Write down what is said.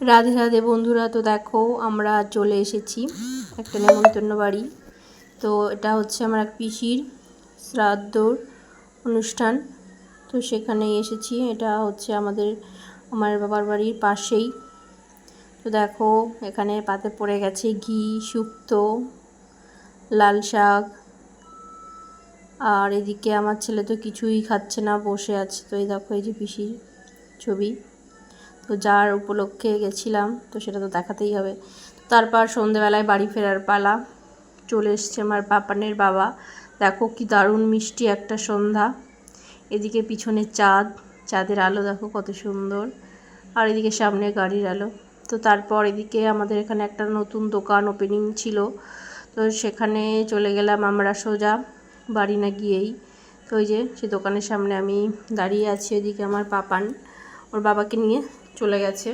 রাধে রাধে বন্ধুরা, তো দেখো আমরা চলে এসেছি একটা নেমন্তন্ন বাড়ি। তো এটা হচ্ছে আমার এক পিসির শ্রাদ্ধর অনুষ্ঠান। তো সেখানে এসেছি, এটা হচ্ছে আমাদের, আমার বাবার বাড়ির পাশেই। তো দেখো, এখানে পাতে পড়ে গেছে ঘি শুক্তো লাল শাক। আর এদিকে আমার ছেলে তো কিছুই খাচ্ছে না, বসে আছে। তো এই দেখো, এই যে পিসির ছবি। তো যার উপলক্ষে গেছিলাম, তো সেটা তো দেখাতেই হবে। তারপর সন্ধেবেলায় বাড়ি ফেরার পালা, চলে এসছে আমার পাপানের বাবা। দেখো কি দারুণ মিষ্টি একটা সন্ধ্যা। এদিকে পিছনে চাঁদ, চাঁদের আলো দেখো কত সুন্দর। আর এদিকে সামনে গাড়ির আলো। তো তারপর এদিকে আমাদের এখানে একটা নতুন দোকান ওপেনিং ছিল। তো সেখানে চলে গেলাম আমরা সোজা বাড়ি না গিয়েই। তো ওই যে, সে দোকানের সামনে আমি দাঁড়িয়ে আছি ওইদিকে আমার পাপান ওর বাবাকে নিয়ে চলে গেছে।